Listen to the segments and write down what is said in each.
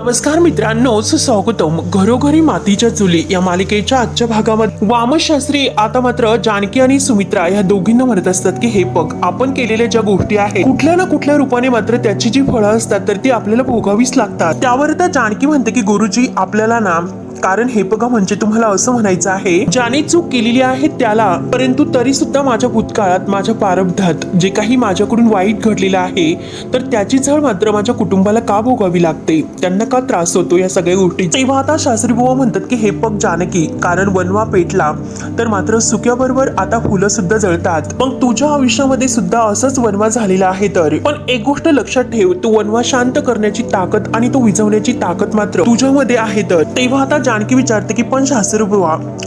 नमस्कार मित्रांनो सुस्वागतम. घरोघरी मातीच्या चुली या मालिकेच्या आजच्या भागामध्ये वामशास्त्री आता मात्र जानकी आणि सुमित्रा या दोघींना म्हणत असतात की हे बघ आपण केलेल्या ज्या गोष्टी आहेत कुठल्या ना कुठल्या रूपाने मात्र त्याची जी फळं असतात तर ती आपल्याला भोगावीच लागतात. त्यावर आता जानकी म्हणते की गुरुजी आपल्याला ना कारण हे बघा म्हणजे तुम्हाला असं म्हणायचं आहे ज्याने चूक केलेली आहे त्याला परंतु तरी सुद्धा माझ्या भूतकाळात माझ्या प्रारब्धात जे काही माझ्याकडून वाईट घडलेलं आहे तर त्याची झळ मात्र माझ्या कुटुंबाला का भोगावी लागते? त्यांना का त्रास होतो या सगळ्या गोष्टी? तेव्हा आता शास्त्री बुवा म्हणतात की हे पग जानकी कारण वनवा पेटला तर मात्र सुक्याबरोबर आता फुलं सुद्धा जळतात. मग तुझ्या आयुष्यामध्ये सुद्धा असंच वनवा झालेला आहे तर? पण एक गोष्ट लक्षात ठेव तू वनवा शांत करण्याची ताकद आणि तो विझवण्याची ताकद मात्र तुझ्यामध्ये आहे तर. तेव्हा आता जानकी विचारते की पण शास्त्री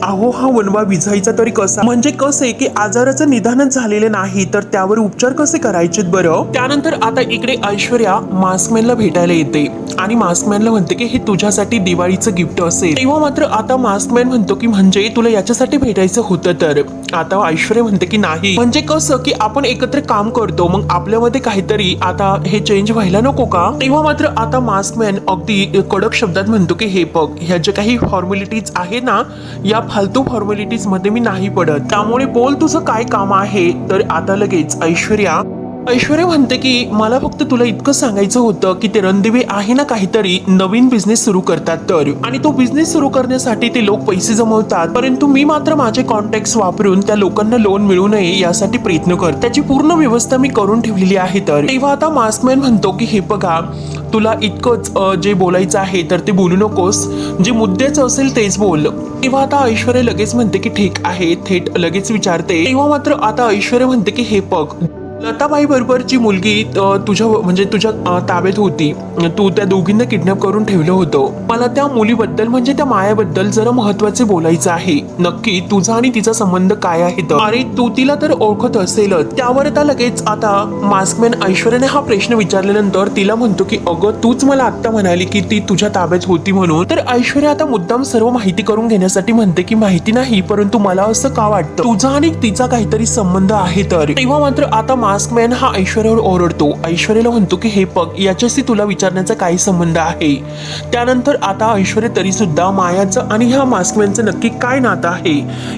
अहो हा वनवा विझायचा तरी कसा? म्हणजे कसे की आजाराचं निदानच झालेलं नाही तर त्यावर उपचार कसे करायचे बरं? त्यानंतर आता इकडे ऐश्वर्या मास्कमॅनला भेटायला येते आणि मास्कमॅनला म्हणते की हे तुझ्यासाठी दिवाळीचं गिफ्ट असेल. तेव्हा मात्र आता मास्कमॅन म्हणतो की म्हणजे तुला याच्यासाठी भेटायचं होतं तर? आता ऐश्वर्या म्हणते की नाही. म्हणजे कसं की आपण एकत्र काम करतो मग आपल्यामध्ये काहीतरी आता हे चेंज व्हायला नको का? तेव्हा मात्र आता मास्कमॅन अगदी कडक शब्दात म्हणतो की हे बघ ह्या जे काही फॉर्मॅलिटीज आहे ना या फालतू फॉर्मॅलिटीजमध्ये मी नाही पडत. त्यामुळे बोल तुझं काय काम आहे? तर आता लगेच ऐश्वर्या. ऐश्वर्या म्हणते की मला फक्त तुला इतकं सांगायचं होतं की ते रणदिवे आहे ना काहीतरी नवीन बिझनेस सुरू करतात तर. आणि तो बिझनेस सुरू करण्यासाठी ते लोक पैसे जमवतात. परंतु मी मात्र माझे कॉन्टॅक्ट वापरून त्या लोकांना लोन मिळू नये यासाठी प्रयत्न कर त्याची पूर्ण व्यवस्था मी करून ठेवलेली आहे तर. तेव्हा आता मास्कमॅन म्हणतो की हे बघा तुला इतकंच जे बोलायचं आहे तर ते बोलू नकोस. जे मुद्द्याचं असेल तेच बोल. तेव्हा आता ऐश्वर्या लगेच म्हणते की ठीक आहे थेट लगेच विचारते. तेव्हा मात्र आता ऐश्वर्या म्हणते की हे बघ लताबाई बरोबरची मुलगी तुझ्या म्हणजे तुझ्या ताब्यात होती. तू त्या दोघींना किडनॅप करून ठेवलं होतं. मला त्या मुलीबद्दल म्हणजे त्या मायाबद्दल जरा महत्त्वाचे बोलायचं आहे. नक्की तुझा आणि तिचा संबंध काय आहे तर? अरे तू तिला तर ओळखत असेलच. त्यावर आता लगेच आता मास्कमॅन ऐश्वर्याने हा प्रश्न विचारल्यानंतर तिला म्हणतो की अगं तूच मला आत्ता म्हणाली की ती तुझ्या ताब्यात होती म्हणून. तर ऐश्वर्या आता मुद्दाम सर्व माहिती करून घेण्यासाठी म्हणते की माहिती नाही परंतु मला असं का वाटतं? तुझा आणि तिचा काहीतरी संबंध आहे तर? तेव्हा मात्र आता मास्कमॅन हा ऐश्वर्यावर ओरडतो. ऐश्वर्याला म्हणतो की हे पग याच्याशी तुला विचारण्याचा काही संबंध आहे. त्यानंतर आता ऐश्वर्या तरी सुद्धा मायाचं आणि ह्या मास्कमॅनचं नक्की काय नातं आहे?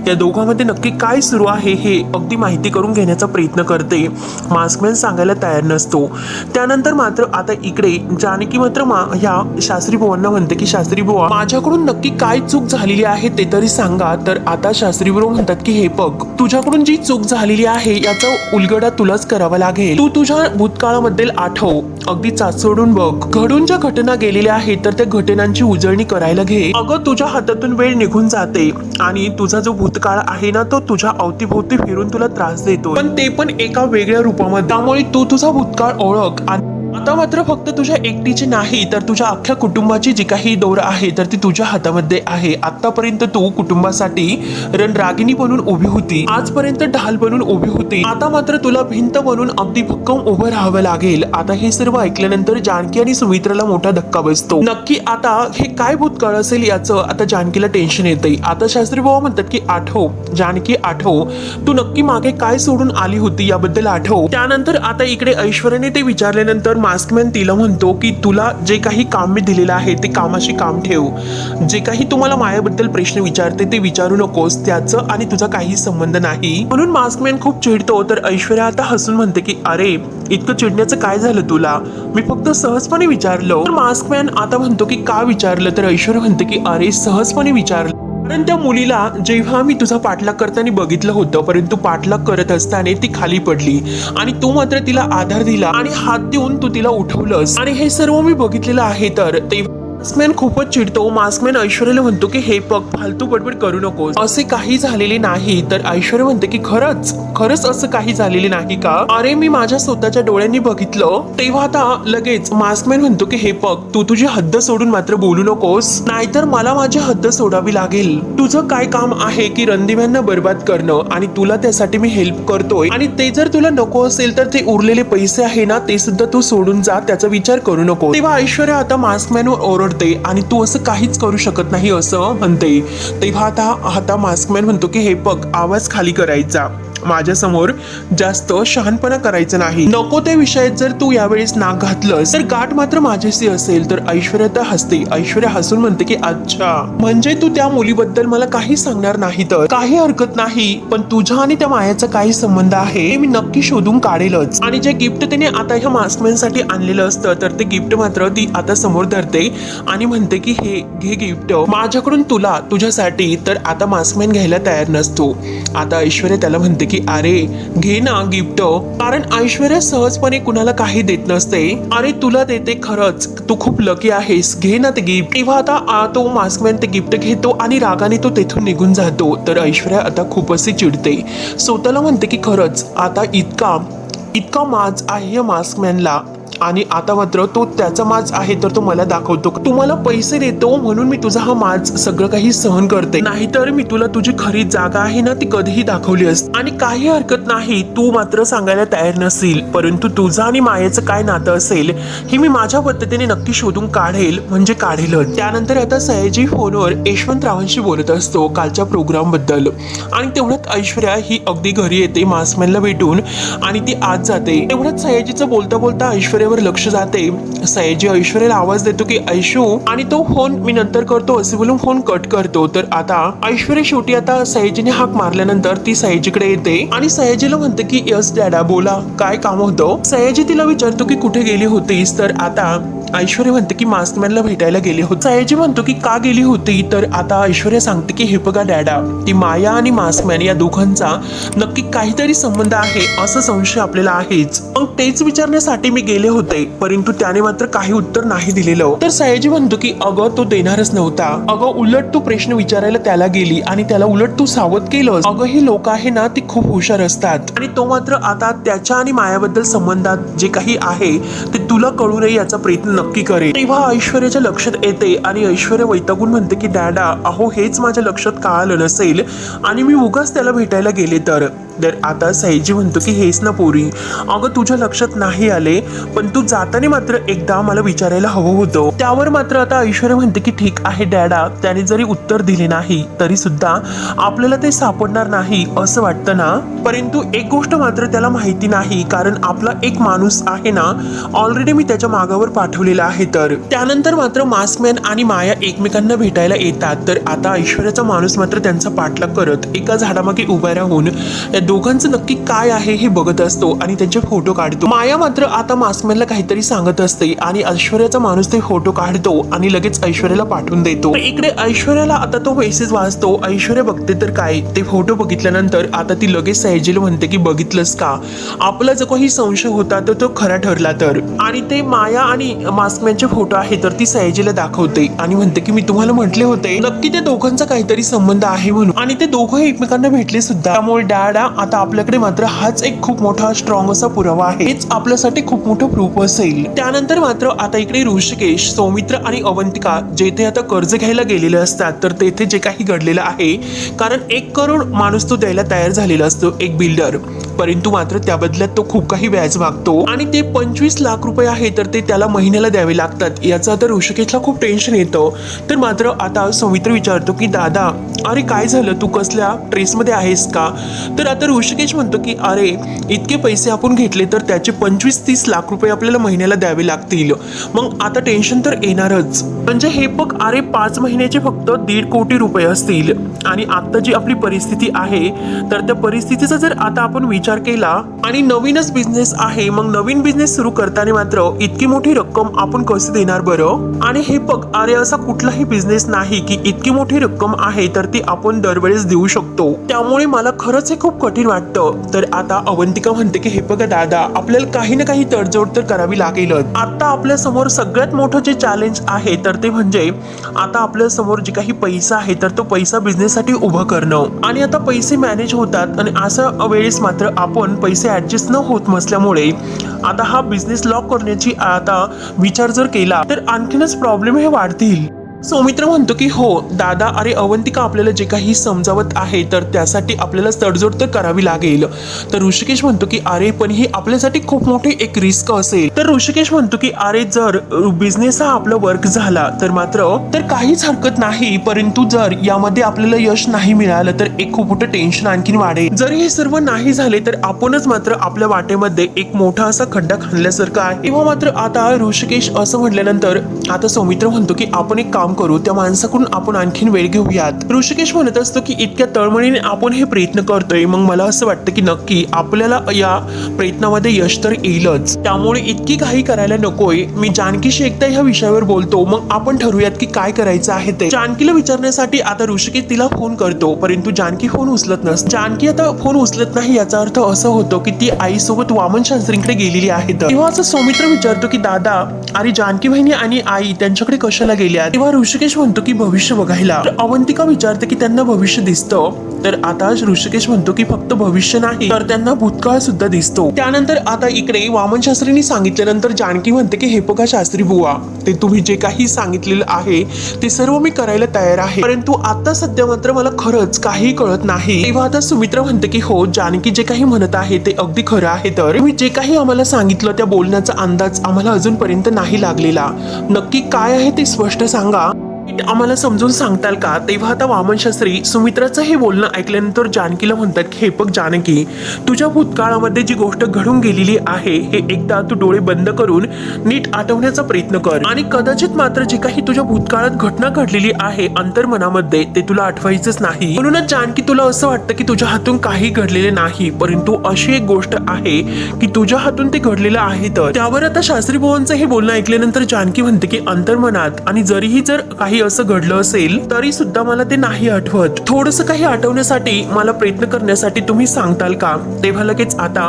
या दोघांमध्ये नक्की काय सुरू आहे हे अगदी माहिती करून घेण्याचा प्रयत्न करते. मास्कमॅन सांगायला तयार नसतो. त्यानंतर मात्र आता इकडे जानकी मात्र मा ह्या शास्त्री बुवांना म्हणते की शास्त्री बुवा माझ्याकडून नक्की काय चूक झालेली आहे ते तरी सांगा. तर आता शास्त्री बुवा म्हणतात की हे बघ तुझ्याकडून जी चूक झालेली आहे याचा उलगडा तुलाच करावा लागेल. तू तुझ्या भूतकाळाबद्दल आठव अगदी चाच बघ. घडून ज्या घटना गेलेल्या आहेत तर त्या घटनांची उजळणी करायला घे. अगं तुझ्या हातातून वेळ निघून जाते आणि तुझा जो भूतकाळ आहे ना तो तुझ्या अवतीभोवती फिरून तुला त्रास देतो पण ते पण एका वेगळ्या रूपामध्ये. त्यामुळे तू तुझा भूतकाळ ओळख आणि आता मात्र फक्त तुझ्या एकटीची नाही तर तुझ्या अख्ख्या कुटुंबाची जी काही दोर आहे तर ती तुझ्या हातामध्ये आहे. आतापर्यंत तू कुटुंबासाठी रणरागिणी बनून उभी होती. आजपर्यंत ढाल बनून उभी होती. आता मात्र तुला भिंत बनून अगदी भक्कम उभं राहावं लागेल. आता हे सर्व ऐकल्यानंतर जानकी आणि सुमित्राला मोठा धक्का बसतो. नक्की आता हे काय भूतकाळ असेल याचं आता जानकीला टेन्शन येते आता शास्त्री बाबा म्हणतात की आठव. जानकी आठव. तू नक्की मागे काय सोडून आली होती याबद्दल आठव. त्यानंतर आता इकडे ऐश्वर्याने ते विचारल्यानंतर टास्कमॅन तिला म्हणतो की तुला जे काही काम मी दिलेलं आहे ते कामाशी काम ठेव. जे काही तुम्हाला मायाबद्दल प्रश्न विचारते ते विचारू नकोस. त्याचं आणि तुझा काही संबंध नाही. म्हणून मास्कमॅन खूप चिडतो. तर ऐश्वर्या आता हसून म्हणते की अरे इतकं चिडण्याचं काय झालं तुला? मी फक्त सहजपणे विचारलं. तर मास्कमॅन आता म्हणतो की का विचारलं? तर ऐश्वर्या म्हणते की अरे सहजपणे विचारलं. कारण त्या मुलीला जेव्हा मी तुझा पाठलाग करताना बघितलं होतं परंतु पाठलाग करत असताना ती खाली पडली आणि तू मात्र तिला आधार दिला आणि हात देऊन तू तिला उठवलंस. आणि हे सर्व मी बघितलेलं आहे तर तेव्हा मास्कमॅन खूपच चिडतो. मास्कमॅन ऐश्वर्याला म्हणतो की हे पग फालतू बडबड करू नको असे काही झालेले नाही तर ऐश्वर्या म्हणते की खरंच खरंच असं काही झालेले नाही का? अरे मी माझ्या स्वतःच्या डोळ्यांनी बघितलं. तेव्हा आता लगेच मास्कमॅन म्हणतो की हे पग तू तुझी हद्द सोडून मात्र बोलू नकोस. नाहीतर मला माझी हद्द सोडावी लागेल. तुझं काय काम आहे की रणदिव्यांना बर्बाद करणं आणि तुला त्यासाठी मी हेल्प करतोय? आणि ते जर तुला नको असेल तर ते उरलेले पैसे आहे ना ते सुद्धा तू सोडून जा त्याचा विचार करू नको तेव्हा ऐश्वर्या आता मास्कमॅनवर ओरडते आणि तू असं काहीच करू शकत नाही असं म्हणते. तेव्हा आता आता मास्कमॅन म्हणतो की हे बघ आवाज खाली करायचा. माझ्यासमोर जास्त शहाणपणा करायचं नाही. नको त्या विषयात जर तू यावेळेस नाक घातलंस तर गाठ मात्र माझ्याशी असेल तर ऐश्वर्या तर हसते. ऐश्वर्या हसून म्हणते की अच्छा. म्हणजे तू त्या मुलीबद्दल मला काही सांगणार नाही तर? काही हरकत नाही पण तुझ्या आणि त्या मायाचा काही संबंध आहे हे मी नक्की शोधून काढेलच. आणि जे गिफ्ट त्याने आता ह्या मास्कमॅनसाठी आणलेलं असतं तर ते गिफ्ट मात्र ती आता समोर धरते आणि म्हणते की हे घे गिफ्ट माझ्याकडून तुला तुझ्यासाठी तर आता मास्कमॅन घ्यायला तयार नसतो. आता ऐश्वर्या त्याला म्हणते की अरे घे ना गिफ्ट. कारण ऐश्वर्या सहजपणे कुणाला काही देत नसते. अरे तुला देते खरंच. तू खूप लकी आहेस. घे ना ते गिफ्ट तेव्हा आता तो मास्कमॅन ते गिफ्ट घेतो आणि रागाने तो तेथून निघून जातो. तर ऐश्वर्या आता खूप चिडते. स्वतःला म्हणते की खरंच आता इतका इतका माज आहे या मास्कमॅनला आणि आता मात्र तो त्याचा माज आहे तर तो मला दाखवतो. तुम्हाला पैसे देतो म्हणून मी तुझा हा माज सगळं काही सहन करते. नाहीतर मी तुला तुझी खरी जागा आहे ना ती कधीही दाखवली असते. आणि काही हरकत नाही तू मात्र सांगायला तयार नसेल. परंतु तुझं आणि मायेचं काय नातं असेल हे मी माझ्या पद्धतीने नक्की शोधून काढेल म्हणजे काढेलच. त्यानंतर आता सयाजी फोनवर यशवंतरावांशी बोलत असतो कालच्या प्रोग्रामबद्दल. आणि तेवढ्यात ऐश्वर्या ही अगदी घरी येते मास्कमॅनला भेटून. आणि ती आज जाते. तेवढ्यात सयाजीचं बोलता बोलता ऐश्वर्या ऐश्वर्यावर लक्ष जाते. सयाजी ऐश्वर्याला आवाज देतो की ऐशू. आणि तो फोन मी नंतर करतो. असे बोलून फोन कट करतो. तर आता ऐश्वर्या शेवटी आता सयाजीने हाक मारल्यानंतर ती सयाजीकडे येते आणि सयाजीला म्हणते की यस डॅडा बोला. काय काम होतं? सयाजी तिला विचारतो की कुठे गेली होतीस? तर आता ऐश्वर्या म्हणते की मास्कमॅनला भेटायला गेली होती. सयाजी म्हणतो की का गेली होती? तर आता ऐश्वर्या सांगते की हे बघा डॅडा ती माया आणि मास्कमॅन या दोघांचा नक्की काहीतरी संबंध आहे असं संशय आपल्याला आहेच. मग तेच विचारण्यासाठी मी गेले होते परंतु त्याने मात्र काही उत्तर नाही दिलेलं. तर सयाजी म्हणतो की अगं तो देणारच नव्हता. अगं उलट तू प्रश्न विचारायला त्याला गेली आणि त्याला उलट तू सावध केलं अगं ही लोक आहे ना ती खूप हुशार असतात. आणि तो मात्र आता त्याच्या आणि मायाबद्दल संबंधात जे काही आहे ते तुला कळू नये याचा प्रयत्न नक्की करेल तेव्हा ऐश्वर्याच्या लक्षात येते आणि ऐश्वर्या वैतागून म्हणते की डॅडा अहो हेच माझ्या लक्षात का आलं नसेल आणि मी उगाच त्याला भेटायला गेले तर? तर आता सैजी म्हणतो की हेच ना पोरी. अगं तुझ्या लक्षात नाही आले पण तू जाताना मात्र एकदा मला विचारायला हवं होतं. त्यावर मात्र आता ऐश्वर्या म्हणते की ठीक आहे डॅडा. त्याने जरी उत्तर दिले नाही तरी सुद्धा आपल्याला ते सापडणार नाही असं वाटतं ना? परंतु एक गोष्ट मात्र त्याला माहिती नाही कारण आपला एक माणूस आहे ना ऑलरेडी मी त्याच्या मागावर पाठवलेला आहे तर. त्यानंतर मात्र मास्कमॅन आणि माया एकमेकांना भेटायला येतात तर आता ऐश्वर्याचा माणूस मात्र त्यांचा पाठलाग करत एका झाडामागे उभा राहून दोघांचं नक्की काय आहे हे बघत असतो आणि त्यांचे फोटो काढतो. माया मात्र आता मास्कमॅनला काहीतरी सांगत असते आणि ऐश्वर्याचा माणूस ते फोटो काढतो आणि लगेच ऐश्वर्याला पाठवून देतो. इकडे ऐश्वर्याला आता तो मेसेज वाचतो ऐश्वर्या बघते तर काय? ते फोटो बघितल्यानंतर आता ती लगेच सैजीला म्हणते की बघितलंस का? आपला जो काही संशय होता तर तो खरा ठरला तर. आणि ते माया आणि मास्कमॅनचे फोटो आहे तर ती सयाजीला दाखवते आणि म्हणते की मी तुम्हाला म्हटले होते नक्की त्या दोघांचा काहीतरी संबंध आहे म्हणून. आणि ते दोघं एकमेकांना भेटले सुद्धा. त्यामुळे डाडा आता आपल्याकडे मात्र हाच एक खूप मोठा स्ट्रॉंग असा पुरावा आहे. हेच आपल्यासाठी खूप मोठं प्रूफ असेल. त्यानंतर मात्र आता इकडे ऋषिकेश सौमित्र आणि अवंतिका जेथे आता कर्ज घ्यायला गेलेले असतात तर तेथे जे काही घडलेलं आहे कारण एक करोड माणूस तो द्यायला तयार झालेला असतो एक बिल्डर परंतु मात्र त्या बदल्यात तो खूप काही व्याज मागतो. आणि ते पंचवीस लाख रुपये आहे तर ते त्याला महिन्याला द्यावे लागतात. याचं आता ऋषिकेशला खूप टेन्शन येतं. तर मात्र आता सौमित्र विचारतो की दादा अरे काय झालं? तू कसल्या ट्रेसमध्ये आहेस का? तर आता तर ऋषिकेश म्हणतो की अरे इतके पैसे आपण घेतले तर त्याचे पंचवीस तीस लाख रुपये आपल्याला महिन्याला द्यावे लागतील. मग आता टेन्शन तर येणारच. म्हणजे हे बघ अरे पाच महिन्याचे फक्त दीड कोटी रुपये असतील. आणि आता जी आपली परिस्थिती आहे तर त्या परिस्थितीचा जर आता आपण विचार केला आणि नवीनच बिझनेस आहे मग नवीन बिझनेस सुरू करताना मात्र इतकी मोठी रक्कम आपण कशी देणार बरं? आणि हे बघ अरे असा कुठलाही बिझनेस नाही की इतकी मोठी रक्कम आहे तर ती आपण दरवेळेस देऊ शकतो. त्यामुळे मला खरंच हे खूप कठीण कठीण वाटतं. तर आता अवंतिका म्हणते की हे बघा दादा आपल्याला काही ना काही तडजोड तर करावी लागेलच. आता आपल्यासमोर सगळ्यात मोठं जे चॅलेंज आहे तर ते म्हणजे आता आपल्यासमोर जे काही पैसा आहे तर तो पैसा बिझनेससाठी उभं करणं. आणि आता पैसे मॅनेज होतात आणि असं वेळेस मात्र आपण पैसे ऍडजस्ट न होत नसल्यामुळे आता हा बिझनेस लॉक करण्याची आता विचार जर केला तर आणखीनच प्रॉब्लेम हे वाढतील. सौमित्र म्हणतो की हो दादा अरे अवंतिका आपल्याला जे काही समजावत आहे तर त्यासाठी आपल्याला तडजोड तर करावी लागेल. तर ऋषिकेश म्हणतो की अरे पण ही आपल्यासाठी खूप मोठी एक रिस्क असेल. तर ऋषिकेश म्हणतो की अरे जर बिझनेस हा आपला वर्क झाला तर मात्र तर काहीच हरकत नाही. परंतु जर यामध्ये आपल्याला यश नाही मिळालं तर एक खूप मोठं टेन्शन आणखीन वाढेल. जर हे सर्व नाही झाले तर आपणच मात्र आपल्या वाटेमध्ये एक मोठा असा खड्डा खाणल्यासारखा आहे. तेव्हा मात्र आता ऋषिकेश असं म्हटल्यानंतर आता सौमित्र म्हणतो की आपण एक काम करू त्या माणसाकडून आपण आणखीन वेळ घेऊयात. ऋषिकेश म्हणत असतो की इतक्या तळमळीने आपण हे प्रयत्न करतोय. मग मला असं वाटतं की नक्की आपल्याला या प्रयत्नामध्ये यश तर येईलच. त्यामुळे इतकी काही करायला नकोय. मी जानकीशी एकदा ह्या विषयावर बोलतो. मग आपण ठरवूयात की काय करायचं आहे ते. जानकीला विचारण्यासाठी आता ऋषिकेश तिला फोन करतो. परंतु जानकी फोन उचलत नस जानकी आता फोन उचलत नाही याचा अर्थ असं होतो की ती आईसोबत वामन शास्त्रींकडे गेलेली आहे तेव्हा असं सौमित्र विचारतो की दादा अरे जानकी बहिणी आणि आई त्यांच्याकडे कशाला गेल्या तेव्हा ऋषिकेश म्हणतो की भविष्य बघायला. तर अवंतिका विचारते की त्यांना भविष्य दिसतं. तर आता ऋषिकेश म्हणतो की फक्त भविष्य नाही तर त्यांना भूतकाळ सुद्धा दिसतो. त्यानंतर आता इकडे वामन शास्त्रींनी सांगितल्यानंतर जानकी म्हणते की हे बघा शास्त्री बुवा ते तुम्ही जे काही सांगितलेलं आहे ते सर्व मी करायला तयार आहे. परंतु आता सध्या मात्र मला खरंच काही कळत नाही. तेव्हा आता सुमित्रा म्हणते की हो जानकी जे काही म्हणत आहे ते अगदी खरं आहे तर मी जे काही आम्हाला सांगितलं त्या बोलण्याचा अंदाज आम्हाला अजूनपर्यंत नाही लागलेला. नक्की काय आहे ते स्पष्ट सांगा. आम्हाला समजून सांगताल का? तेव्हा आता वामन शास्त्री सुमित्राचं हे बोलणं ऐकल्यानंतर जानकीला म्हणतात की हे बघ जानकी तुझ्या भूतकाळामध्ये जी गोष्ट घडून गेलेली आहे हे एकदा तू डोळे बंद करून नीट आठवण्याचा प्रयत्न कर. आणि कदाचित मात्र जी काही तुझ्या भूतकाळात घटना घडलेली आहे अंतर्मनामध्ये ते तुला आठवायचंच नाही. म्हणूनच जानकी तुला असं वाटतं की तुझ्या हातून काही घडलेले नाही परंतु अशी एक गोष्ट आहे की तुझ्या हातून ते घडलेलं आहे तर. त्यावर आता शास्त्री भवनचं हे बोलणं ऐकल्यानंतर जानकी म्हणते की अंतर्मनात आणि जरीही जर काही असं घडलं असेल तरी सुद्धा मला ते नाही आठवत. थोडस काही आठवण्यासाठी मला प्रयत्न करण्यासाठी तुम्ही सांगताल का? तेव्हा लगेच आता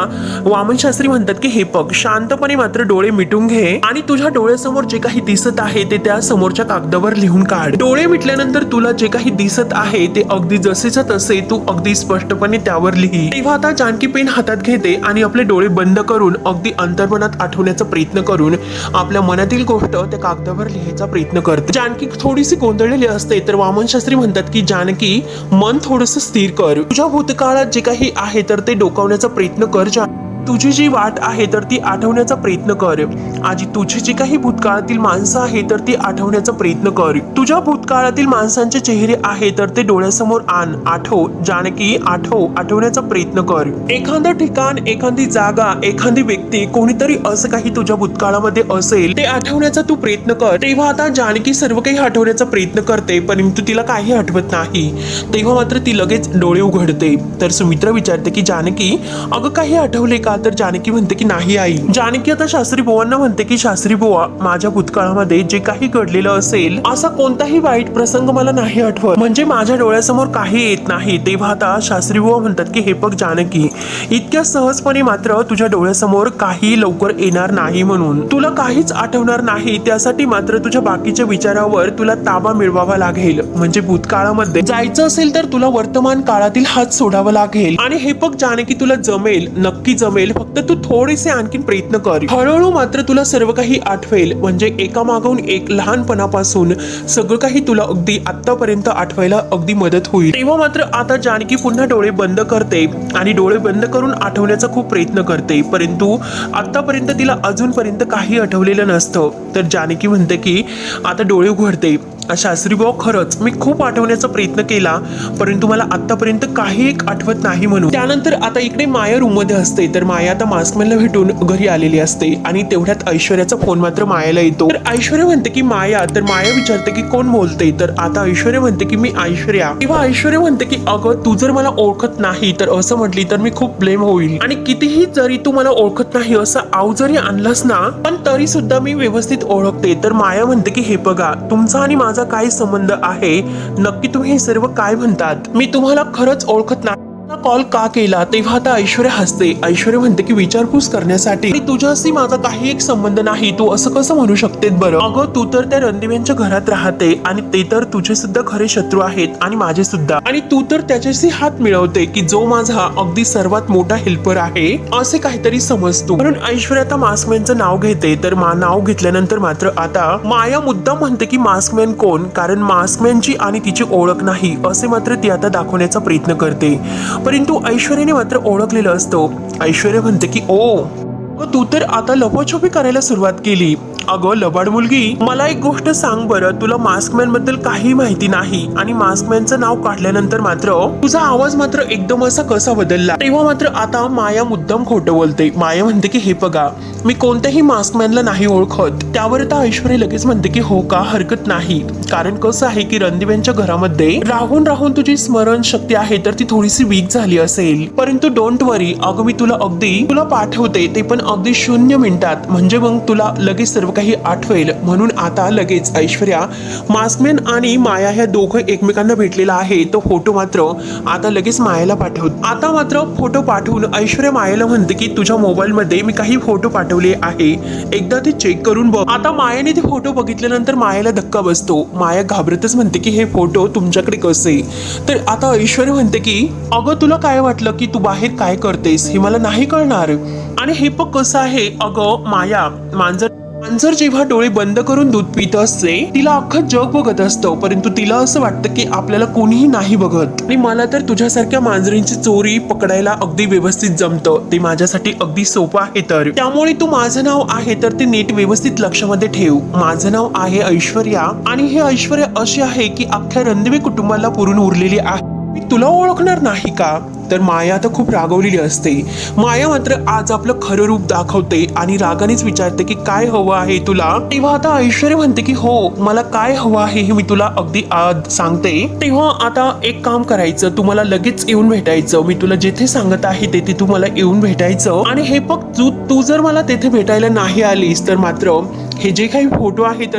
वामन शास्त्री म्हणतात की हे बघ शांतपणे मात्र डोळे मिटून घे आणि तुझ्या डोळ्यासमोर जे काही दिसत आहे ते त्या समोरच्या कागदावर लिहून काढ. डोळे मिटल्यानंतर तुला जे काही दिसत आहे ते अगदी जसेच तसे तू अगदी स्पष्टपणे त्यावर लिही. तेव्हा आता जानकी पेन हातात घेते आणि आपले डोळे बंद करून अगदी अंतर्मनात आठवण्याचा प्रयत्न करून आपल्या मनातील गोष्ट त्या कागदावर लिहायचा प्रयत्न करते. जानकी थोडीशी गोंधळलेली असते. तर वामन शास्त्री म्हणतात की जानकी मन थोडस स्थिर कर. तुझ्या भूतकाळात जे काही आहे तर ते डोकावण्याचा प्रयत्न कर जा. तुझी जी वाट आहे तर ती आठवण्याचा प्रयत्न कर. आजी तुझी जी काही भूतकाळातील माणसं आहे तर ती आठवण्याचा प्रयत्न कर. तुझ्या भूतकाळातील माणसांचे चेहरे आहे तर ते डोळ्यासमोर आण. आठव जानकी आठव आठवण्याचा प्रयत्न कर. एखादं ठिकाण एखादी जागा एखादी व्यक्ती कोणीतरी असं काही तुझ्या भूतकाळामध्ये असेल ते आठवण्याचा तू प्रयत्न कर. तेव्हा आता जानकी सर्व काही आठवण्याचा प्रयत्न करते परंतु तिला काही आठवत नाही. तेव्हा मात्र ती लगेच डोळे उघडते. तर सुमित्रा विचारते की जानकी अगं काही आठवले का तर जानकी म्हणते की नाही आई. जानकी आता शास्त्री बुवांना म्हणते की शास्त्री बुवा माझ्या भूतकाळामध्ये जे काही घडलेलं असेल असा कोणताही वाईट प्रसंग मला नाही आठवत. म्हणजे माझ्या डोळ्यासमोर काही येत नाही. तेव्हा आता शास्त्री बुवा म्हणतात की हे बघ जानकी इतक्या सहजपणे मात्र तुझ्या डोळ्यासमोर काही लवकर येणार नाही म्हणून. तुला काहीच आठवणार नाही त्यासाठी मात्र तुझ्या बाकीच्या विचारावर तुला ताबा मिळवावा लागेल. म्हणजे भूतकाळामध्ये जायचं असेल तर तुला वर्तमान काळातील हात सोडावा लागेल. आणि हे बघ जानकी तुला जमेल नक्की जमेल. फक्त तू थोडेसे आणखीन प्रयत्न कर. हळूहळू मात्र तुला सर्व काही आठवेल. म्हणजे एका मागून एक लहानपणापासून सगळं काही तुला अगदी आतापर्यंत आठवायला अगदी मदत होईल. तेव्हा मात्र आता जानकी पुन्हा डोळे बंद करते आणि डोळे बंद करून आठवण्याचा खूप प्रयत्न करते. परंतु आतापर्यंत तिला अजूनपर्यंत काही आठवलेलं नसतं. तर जानकी म्हणते की आता डोळे उघडते. शास्त्री बुवा खरंच मी खूप आठवण्याचा प्रयत्न केला परंतु मला आतापर्यंत काही एक आठवत नाही म्हणून. त्यानंतर आता इकडे माया रूममध्ये असते तर माया आता मास्कमॅनला भेटून घरी आलेली असते आणि तेवढ्यात ऐश्वर्याचा फोन मात्र मायाला येतो. तर ऐश्वर्या म्हणते की माया तर माया विचारते की कोण बोलते तर आता ऐश्वर्या म्हणते की मी ऐश्वर्या. किंवा ऐश्वर्या म्हणते की अगं तू जर मला ओळखत नाही तर असं म्हटली तर मी खूप ब्लेम होईल. आणि कितीही जरी तू मला ओळखत नाही असं आव जरी आणलास ना पण तरी सुद्धा मी व्यवस्थित ओळखते. तर माया म्हणते की हे बघा तुमचा आणि माझा काय संबंध आहे नक्की तुम्ही हे सर्व काय म्हणतात? मी तुम्हाला खरंच ओळखत नाही. कॉल का केला? तेव्हा आता ऐश्वर्या हसते. ऐश्वर्या म्हणते की विचारपूस करण्यासाठी. तुझ्याशी माझा काही एक संबंध नाही. तू असं कसं म्हणू शकते बरं? अगं तू तर त्या रणदिव्यांच्या घरात राहते. आणि ते तर तुझे सुद्धा खरे शत्रू आहेत. आणि माझे सुद्धा आणि तू तर त्याच्याशी हात मिळवते की जो माझा अगदी सर्वात मोठा हेल्पर आहे असे काहीतरी समजतो म्हणून ऐश्वर्या आता मास्कमॅनचं नाव घेते. तर मा नाव घेतल्यानंतर मात्र आता माया मुद्दा म्हणते की मास्कमॅन कोण? कारण मास्कमॅनची आणि तिची ओळख नाही. असे मात्र ती आता दाखवण्याचा प्रयत्न करते. परंतु ऐश्वर्याने मात्र ओळखलेलं असतं. ऐश्वर्या म्हणते की ओ तू तर आता लपोछपी करायला सुरुवात केली. अगं लबाड मुलगी मला एक गोष्ट सांग बरं. तुला मास्कमॅनबद्दल काही माहिती नाही आणि मास्कमॅनचं नाव काढल्यानंतर मात्र तुझा आवाज मात्र एकदम असा कसा बदलला? तेव्हा मात्र आता माया मुद्दाम खोटं बोलते. माया म्हणते की हे बघा मी कोणत्याही मास्कमॅनला नाही ओळखत. त्यावर आता ऐश्वर्या लगेच म्हणते की हो का हरकत नाही. कारण कसं आहे की रणदिव्यांच्या घरामध्ये राहून राहून तुझी स्मरण शक्ती आहे तर ती थोडीशी वीक झाली असेल. परंतु डोंट वरी अगं मी तुला अगदी तुला पाठवते. ते पण अगदी शून्य मिनिटात. म्हणजे मग तुला लगेच सर्व काही आठवेल म्हणून आता लगेच ऐश्वर्या मास्कमॅन आणि माया ह्या दोघं एकमेकांना भेटलेला आहे. तो फोटो मात्र आता लगेच मायाला पाठवत आता मात्र फोटो पाठवून ऐश्वर्या मायाला म्हणते की तुझ्या मोबाईलमध्ये मी काही फोटो पाठवले आहे. एकदा ते चेक करून बघ. आता मायाने ते फोटो बघितल्यानंतर मायाला धक्का बसतो. माया घाबरतच म्हणते की हे फोटो तुमच्याकडे कसे? तर आता ऐश्वर्या म्हणते की अगं तुला काय वाटलं की तू बाहेर काय करतेस? हे मला नाही कळणार. आणि हे पण कसं आहे? अगं माया मांजर मांजर जेव्हा डोळे बंद करून दूध पित असते तिला अख्खं जग बघत असतं परंतु तिला असं वाटतं की आपल्याला कोणीही नाही बघत. आणि मला तर तुझ्यासारख्या मांजरींची चोरी पकडायला अगदी व्यवस्थित जमतं. ते माझ्यासाठी अगदी सोपं आहे तर. त्यामुळे तू माझं नाव आहे तर ते नीट व्यवस्थित लक्षामध्ये ठेव. माझं नाव आहे ऐश्वर्या आणि हे ऐश्वर्या अशी आहे की अख्ख्या रणदेवी कुटुंबाला पुरून उरलेली आहे. मी तुला ओळखणार नाही का? तर माया आता खूप रागवलेली असते. माया मात्र आज आपलं खरं रूप दाखवते आणि रागानेच विचारते की काय हवं आहे तुला? तेव्हा आता ऐश्वर्या म्हणते की हो मला काय हवं आहे हे मी तुला अगदी आज सांगते. तेव्हा आता एक काम करायचं तुम्हाला लगेच येऊन भेटायचं. मी तुला जेथे सांगत आहे तेथे तू मला येऊन भेटायचं. आणि हे फक्त तू तू जर मला तेथे भेटायला नाही आलीस तर मात्र हे जे काही फोटो आहे तर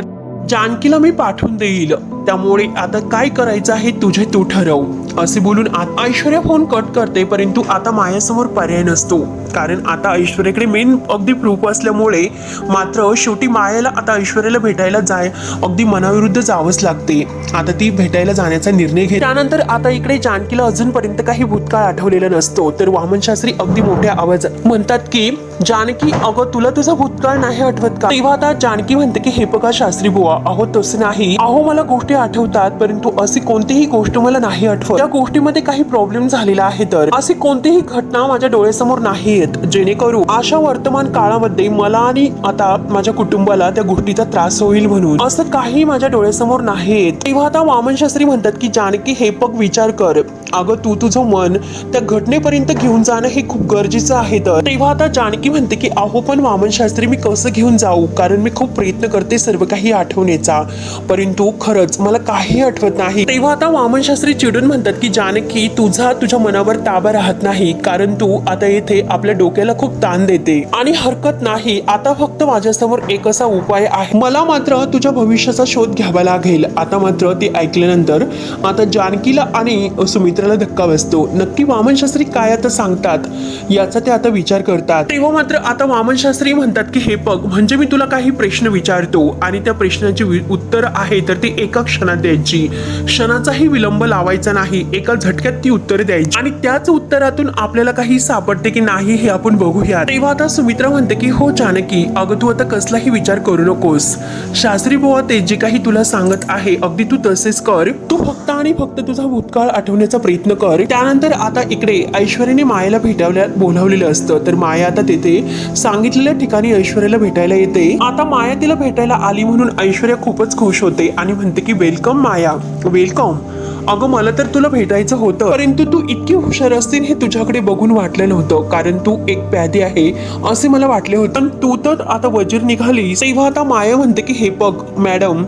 जानकीला मी पाठवून देईल. त्यामुळे आता काय करायचं आहे तुझे तू ठरव. असे बोलून ऐश्वर्या फोन कट करते परंतु आता मायासमोर पर्याय नसतो. कारण आता ऐश्वर्याकडे मेन अगदी प्रूफ असल्यामुळे मात्र शेवटी मायाला आता ऐश्वर्याला भेटायला जाय अगदी मनाविरुद्ध जावंच लागते. आता ती भेटायला जाण्याचा निर्णय घे त्यानंतर आता इकडे जानकीला अजूनपर्यंत काही भूतकाळ आठवलेला नसतो. तर वामन शास्त्री अगदी मोठ्या आवाजात म्हणतात की जानकी अगं तुला तुझा भूतकाळ नाही आठवत का? तेव्हा आता जानकी म्हणते की हे बघा शास्त्री बुवा अहो तसं नाही. अहो मला गोष्ट आठवतात परंतु अशी कोणतीही गोष्ट मला नाही आठवत. त्या गोष्टीमध्ये काही प्रॉब्लेम झालेला आहे तर. अशी कोणतीही घटना माझ्या डोळ्यासमोर नाही येत. जेणेकरून अशा वर्तमान काळामध्ये मला आणि आता माझ्या कुटुंबाला त्या गोष्टीचा त्रास होईल म्हणून. असं काही माझ्या डोळ्यासमोर नाही येत. तेव्हा आता वामन शास्त्री म्हणतात की जानकी हे पग विचार कर. अगं तू तुझं मन त्या घटनेपर्यंत घेऊन जाणं हे खूप गरजेचं आहे तर. तेव्हा आता जानकी म्हणते की अहो पण वामन शास्त्री मी कसं घेऊन जाऊ? कारण मी खूप प्रयत्न करते सर्व काही आठवण्याचा. परंतु खरंच मला काही आठवत नाही. तेव्हा आता वामन शास्त्री चिडून म्हणतात की जानकी तुझा तुझ्या मनावर ताबा राहत नाही कारण तू आता येथे आपल्या डोक्याला खूप ताण देते आणि हरकत नाही. आता फक्त माझ्यासमोर एक असा उपाय आहे. मला मात्र तुझ्या भविष्याचा शोध घ्यावा लागेल. आता मात्र ते ऐकल्यानंतर आता जानकीला आणि सुमित्राला धक्का बसतो. नक्की वामन शास्त्री काय आता सांगतात याचा ते आता विचार करतात. तेव्हा मात्र आता वामन शास्त्री म्हणतात की हे बघ म्हणजे मी तुला काही प्रश्न विचारतो आणि त्या प्रश्नाची वि- उत्तर आहे तर ती एका क्षणात द्यायची. क्षणाचाही विलंब लावायचा नाही. एका झटक्यात ती उत्तर द्यायची. आणि त्याच उत्तरातून आपल्याला काही सापडते की नाही हे आपण बघूया तेव्हा आता सुमित्रा म्हणते की हो जानकी अगं तू आता कसलाही विचार करू नकोस. शास्त्री बुवा ते जे काही तुला सांगत आहे अगदी तू तसेच कर. तू फक्त आणि फक्त तुझा भूतकाळ आठवण्याचा प्रयत्न कर. त्यानंतर आता इकडे ऐश्वर्याने मायाला भेटावल्या बोलावलेलं असतं. तर माया आता तेथे सांगितलेल्या ठिकाणी ऐश्वर्याला भेटायला येते. आता माया तिला भेटायला आली म्हणून ऐश्वर्या खूपच खुश होते आणि म्हणते की welcome Maya. Welcome. अगं मला तर तुला भेटायचं होतं. परंतु तू इतकी हुशार असतील हे तुझ्याकडे बघून वाटलं नव्हतं कारण तू एक प्यादी आहे असे मला वाटले होते. पण तू तर आता वजीर निघाली तेव्हा आता माया म्हणते की हे बघ मॅडम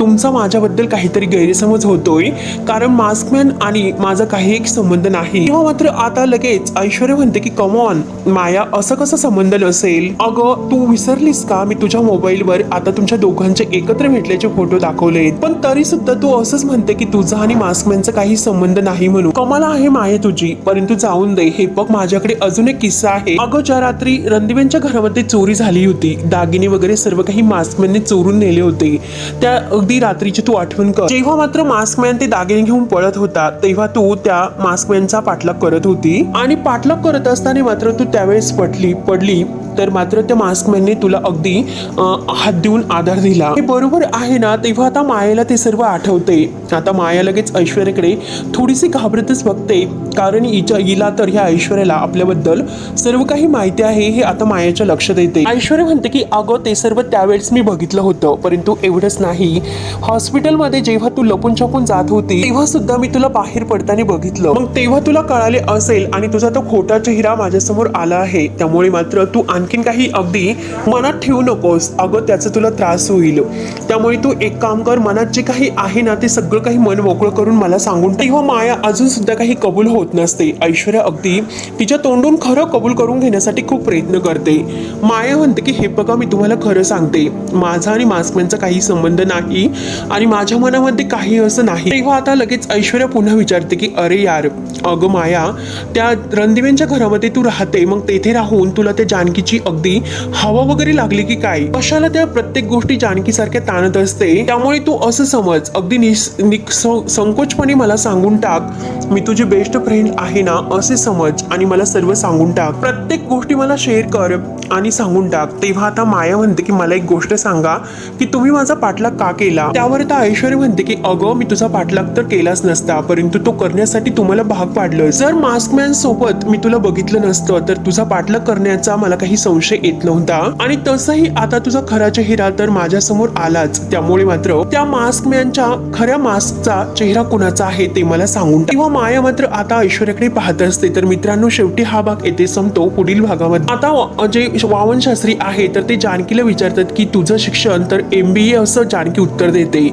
तुमचा माझ्याबद्दल काहीतरी गैरसमज होतोय कारण मास्कमॅन आणि माझा काही एक संबंध नाही. तेव्हा मात्र आता लगेच ऐश्वर्य म्हणते की कमॉन माया असं कसं संबंध नसेल? अगं तू विसरलीस का? मी तुझ्या मोबाईलवर आता तुमच्या दोघांचे एकत्र भेटल्याचे फोटो दाखवले पण तरी सुद्धा तू असंच म्हणते की तुझा आणि मास्क मास्कमॅनचा काही संबंध नाही म्हणून. कमाला आहे माया तुझी परंतु जाऊन दे. हे बघ माझ्याकडे अजून एक किस्सा आहे. अगं ज्या रात्री रणदिवेंच्या घरामध्ये चोरी झाली होती दागिने वगैरे सर्व काही मास्कमॅनने चोरून नेले होते त्या अगदी रात्रीची तू आठवण कर. जेव्हा मात्र मास्कमॅन ते दागिने घेऊन पळत होता तेव्हा तू त्या मास्कमॅनचा पाठलाग करत होती. आणि पाठलाग करत असताना मात्र तू त्यावेळेस पटली पडली तर मात्र त्या मास्कमॅनने तुला अगदी हात देऊन आधार दिला. हे बरोबर आहे ना तेव्हा आता मायेला ते सर्व आठवते. आता माया लगेच ऐश्वर्याकडे थोडीशी घाबरतच बघते. कारण हिच्या हिला तर ह्या ऐश्वर्याला आपल्याबद्दल सर्व काही माहिती आहे हे आता मायाच्या लक्षात येते. ऐश्वर्या म्हणते की अगं ते सर्व त्यावेळेस मी बघितलं होतं परंतु एवढंच नाही. हॉस्पिटलमध्ये जेव्हा तू लपून छपून जात होती तेव्हा सुद्धा मी तुला बाहेर पडताना बघितलं. मग तेव्हा तुला कळाले असेल आणि तुझा तो खोटा चेहरा माझ्यासमोर आला आहे. त्यामुळे मात्र तू आणखीन काही अगदी मनात ठेवू नकोस. अगं त्याचा तुला त्रास होईल. त्यामुळे तू एक काम कर मनात जे काही आहे ना ते सगळं काही मन मोकळं करून मला सांगून तेव्हा माया अजून सुद्धा काही कबूल होत नसते. ऐश्वर्या अगदी तिच्या तोंडून खरं कबूल करून घेण्यासाठी खूप प्रयत्न करते. माया म्हणते की हे बघा मी तुम्हाला खरं सांगते. माझा आणि मास्कमॅनचा काही संबंध नाही आणि माझ्या मनामध्ये काही असं नाही. तेव्हा आता लगेच ऐश्वर्या पुन्हा विचारते की अरे यार अगं माया त्या रणदिव्यांच्या घरामध्ये तू राहते मग तेथे राहून तुला त्या जानकीची अगदी हवा वगैरे लागली की काय? कशाला त्या प्रत्येक गोष्टी जानकी सारख्या ताणत असते? त्यामुळे तू असं समज. अगदी निस निक- सहजपणे मला सांगून टाक. मी तुझी बेस्ट फ्रेंड आहे ना असे समज आणि मला सर्व सांगून टाक. प्रत्येक गोष्टी मला शेअर कर आणि सांगून टाक. तेव्हा आता माया म्हणते की मला एक गोष्ट सांगा की तुम्ही माझा पाठलाग का केला? त्यावर आता ऐश्वर्य म्हणते की अगं मी तुझा पाठलाग तर केलाच नसता परंतु तो करण्यासाठी तुम्हाला भाग पाडलं. जर मास्कमॅन सोबत मी तुला बघितलं नसतं तर तुझा पाठलाग करण्याचा मला काही संशय येत नव्हता. आणि तसंही आता तुझा खरा चेहरा तर माझ्यासमोर आलाच. त्यामुळे मात्र त्या मास्कमॅनच्या खऱ्या मास्कचा चेहरा कुणाचा आहे ते मला सांगून किंवा माया मात्र आता ऐश्वर्याकडे पाहत असते तर मित्रांनो शेवटी हा भाग येथे संपतो पुढील भागामध्ये. आता जे वावन शास्त्री आहे तर ते जानकीला विचारतात की तुझं शिक्षण? तर एम बी ए असं जानकी उत्तर देते.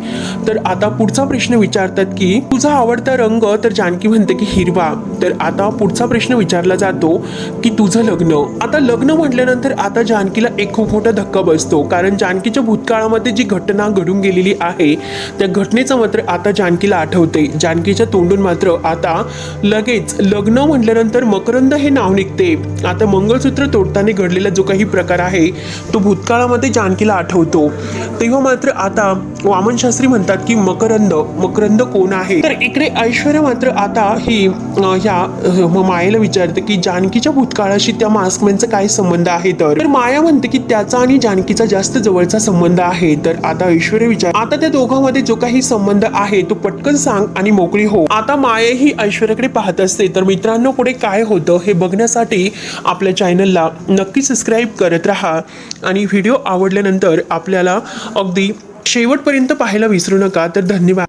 तर आता पुढचा प्रश्न विचारतात की तुझा आवडता रंग? तर जानकी म्हणते की हिरवा. तर आता पुढचा प्रश्न विचारला जातो की तुझं लग्न? आता लग्न म्हटल्यानंतर आता जानकीला एक खूप मोठा धक्का बसतो कारण जानकीच्या भूतकाळामध्ये जी घटना घडून गेलेली आहे त्या घटनेचं मात्र आता जानकीला आठवतं. जानकीच्या तोंडून मात्र आता लगेच लग्न म्हटल्यानंतर मकरंद हे नाव निघते. आता मंगळसूत्र तोडताना घडलेला जो काही प्रकार आहे तो भूतकाळामध्ये जानकीला आठवतो. तेव्हा मात्र आता वामन शास्त्री म्हणतात की मकरंद मकरंद कोण आहे? तर इकडे ऐश्वर्या मात्र आता ही ह्या मायाला मायेला विचारते की जानकीच्या भूतकाळाशी त्या मास्कमॅनचा काय संबंध आहे तर माया म्हणते की त्याचा आणि जानकीचा जास्त जवळचा संबंध आहे. तर आता ऐश्वर्या विचार आता त्या दोघांमध्ये जो काही संबंध आहे तो पटकन सांग सांग आणि मोकळी हो. आता मायेही ऐश्वर्याकडे पाहत असते. तर मित्रांनो पुढे काय होतं हे बघण्यासाठी आपल्या चॅनलला नक्की सबस्क्राईब करत राहा. आणि व्हिडिओ आवडल्यानंतर आपल्याला अगदी शेवटपर्यंत पाहायला विसरू नका. तर धन्यवाद.